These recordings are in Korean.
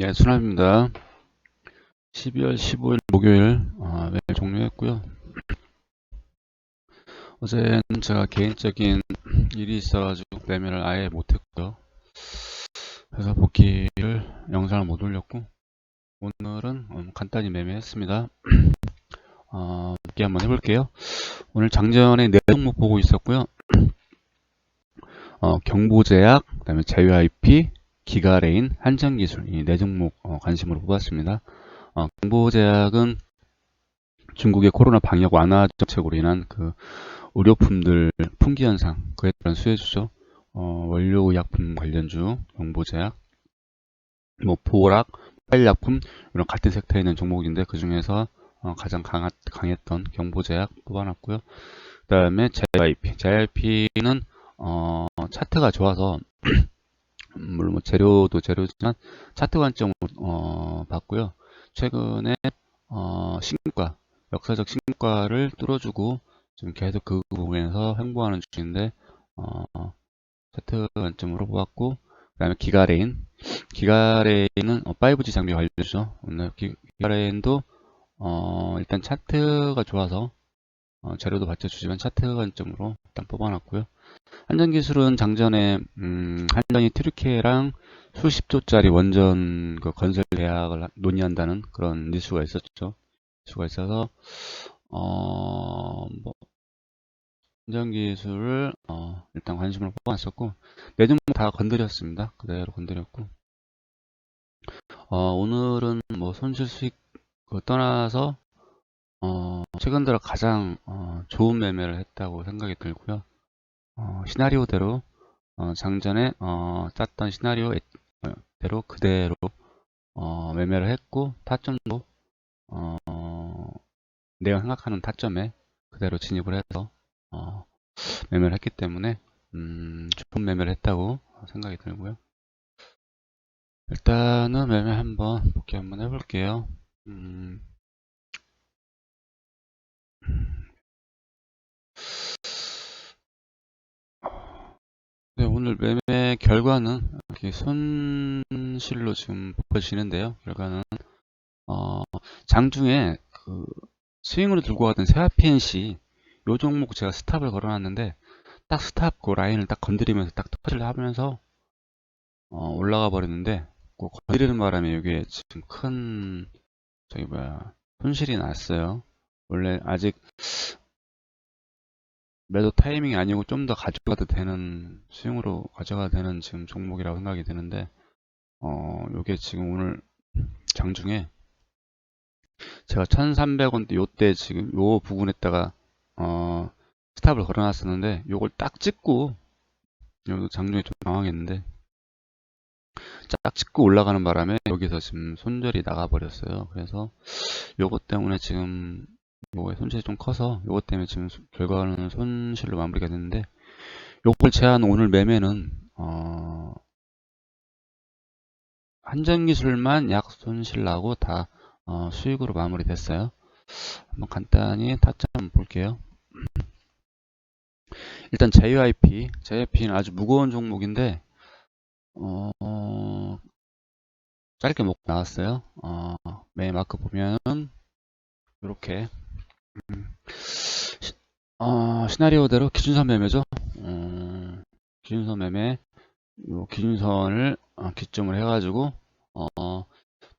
네, 수남입니다. 12월 15일 목요일 어, 매일 종료했고요. 어제는 제가 개인적인 일이 있어가지고 매매를 아예 못했고요. 그래서 복귀를 영상을 못 올렸고 오늘은 음, 간단히 매매했습니다. 어, 복귀 한번 해볼게요. 오늘 장전에 네 종목 보고 있었고요. 어, 경보제약, 그 다음에 JYP, 기가레인, 한전기술 이 네 종목 어, 관심으로 뽑았습니다. 어, 경보제약은 중국의 코로나 방역 완화 정책으로 인한 그 의료품들 품귀 현상 그에 따른 수혜주죠. 어, 원료 약품 관련주 경보제약, 뭐 보락, 빨약품 이런 같은 섹터에 있는 종목인데 그 중에서 어, 가장 강하, 강했던 경보제약 뽑아놨고요. 그 다음에 JYP, JYP는 어, 차트가 좋아서 물론 뭐 재료도 재료지만 차트 관점으로 어, 봤고요. 최근에 어, 신가 역사적 신가를 뚫어주고 지금 계속 그 부분에서 횡보하는 중인데 어, 차트 관점으로 보았고 그 다음에 기가레인 기가레인은 어, 5G 장비 관련주죠. 오늘 기, 기가레인도 어, 일단 차트가 좋아서 어, 재료도 받쳐주지만 차트 관점으로 일단 뽑아놨고요. 한전 기술은 장전에 음, 한전이 트리케랑 수십 조짜리 원전 그 건설 계약을 논의한다는 그런 뉴스가 있었죠. 뉴스가 있어서 어, 뭐 한전 기술을 어, 일단 관심을 네 종목 다 건드렸습니다. 그대로 건드렸고 어, 오늘은 뭐 손실 수익 그 떠나서 어, 최근 들어 가장 어, 좋은 매매를 했다고 생각이 들고요. 어, 시나리오대로 어, 장전에 어, 짰던 시나리오대로 그대로 어, 매매를 했고 타점도 어, 내가 생각하는 타점에 그대로 진입을 해서 어, 매매를 했기 때문에 음, 좋은 매매를 했다고 생각이 들고요. 일단은 매매 한번 복귀 한번 해볼게요. 음, 네, 오늘 매매 결과는 이렇게 손실로 지금 보여지는데요. 결과는 어, 장중에 그 스윙으로 들고 가던 세아피엔시 요 종목 제가 스탑을 걸어놨는데 딱 스탑 그 라인을 딱 건드리면서 딱 터치를 하면서 어, 올라가 버렸는데 그 건드리는 바람에 이게 지금 큰 저기 뭐야 손실이 났어요. 원래 아직 매도 타이밍이 아니고 좀 더 가져가도 되는 스윙으로 가져가도 되는 지금 종목이라고 생각이 드는데 어 요게 지금 오늘 장중에 제가 1300원대 요때 지금 요 부분에다가 어 스탑을 걸어놨었는데 요걸 딱 찍고 요 장중에 좀 당황했는데 딱 찍고 올라가는 바람에 여기서 지금 손절이 나가버렸어요. 그래서 요것 때문에 지금 요거의 손실이 좀 커서 요것 때문에 지금 결과는 손실로 마무리가 됐는데 요걸 제한 오늘 매매는 어 한전기술만 약 손실 나고 다 어 수익으로 마무리 됐어요. 한번 간단히 타점 볼게요. 일단 JYP JYP는 아주 무거운 종목인데 어 짧게 먹고 나왔어요. 어 매매 마크 보면은 이렇게 음. 어, 시나리오대로 기준선 매매죠. 어, 기준선 매매, 요 기준선을 어, 기점을 해가지고 어,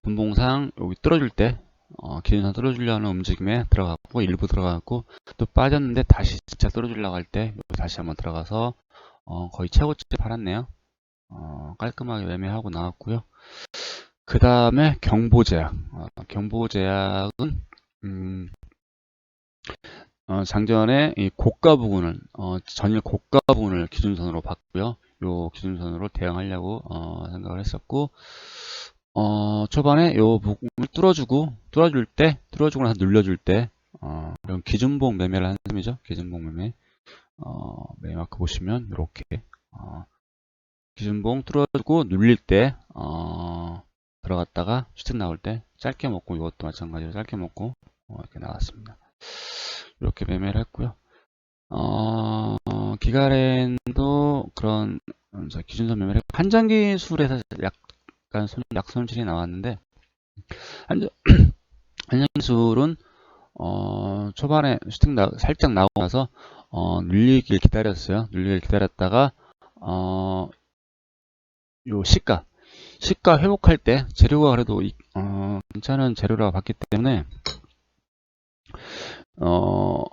분봉상 여기 뚫어줄 때 어, 기준선 뚫어주려는 움직임에 들어갔고 일부 들어갔고 또 빠졌는데 다시 진짜 뚫어주려고 할 때 다시 한번 들어가서 어, 거의 최고치 팔았네요. 어, 깔끔하게 매매하고 나왔고요. 그 다음에 경보제약. 어, 경보제약은 음, 어, 장전에 이 고가 부분을 어, 전일 고가 부분을 기준선으로 봤고요. 요 기준선으로 대응하려고 어, 생각을 했었고 어, 초반에 요 부분을 뚫어주고 뚫어줄 때 뚫어주고 나서 눌려줄 때 어, 이런 기준봉 매매를 하는 셈이죠. 기준봉 매매 어, 매마크 보시면 이렇게 어, 기준봉 뚫어주고 눌릴 때 어, 들어갔다가 슈트 나올 때 짧게 먹고 이것도 마찬가지로 짧게 먹고 어, 이렇게 나왔습니다. 이렇게 매매를 했고요. 어, 기가렌도 그런 기준선 매매를 했고 한장기 술에서 약 약간 손, 약손실이 나왔는데 한정, 한정기술은 어, 초반에 슈팅 나, 살짝 나오고 나서 어, 눌리길 기다렸어요. 눌리길 기다렸다가 어, 요 시가 시가 회복할 때 재료가 그래도 이- 어, 괜찮은 재료라고 봤기 때문에 어,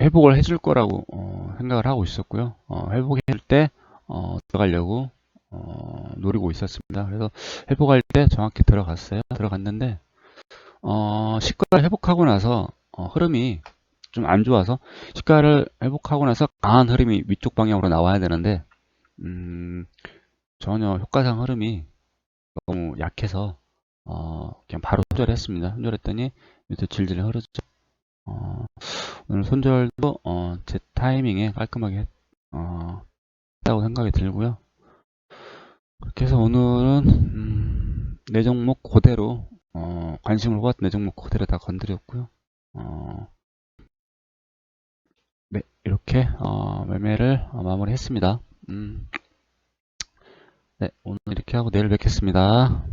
회복을 해줄 거라고 어, 생각을 하고 있었고요. 어, 회복할 때 어, 들어가려고 어, 노리고 있었습니다. 그래서 회복할 때 정확히 들어갔어요. 들어갔는데 어, 시가를 회복하고 나서 어, 흐름이 좀 안 좋아서 시가를 회복하고 나서 강한 흐름이 위쪽 방향으로 나와야 되는데 음, 전혀 효과상 흐름이 너무 약해서 어, 그냥 바로 손절했습니다. 손절했더니 밑에 질질 흐르죠. 어, 오늘 손절도 어, 제 타이밍에 깔끔하게 했, 어, 했다고 생각이 들고요. 그렇게 해서 오늘은 음, 네 종목 그대로 어, 관심을 모았던 네 종목 그대로 다 건드렸고요. 어, 네 이렇게 어, 매매를 어, 마무리했습니다. 음, 네 오늘 이렇게 하고 내일 뵙겠습니다.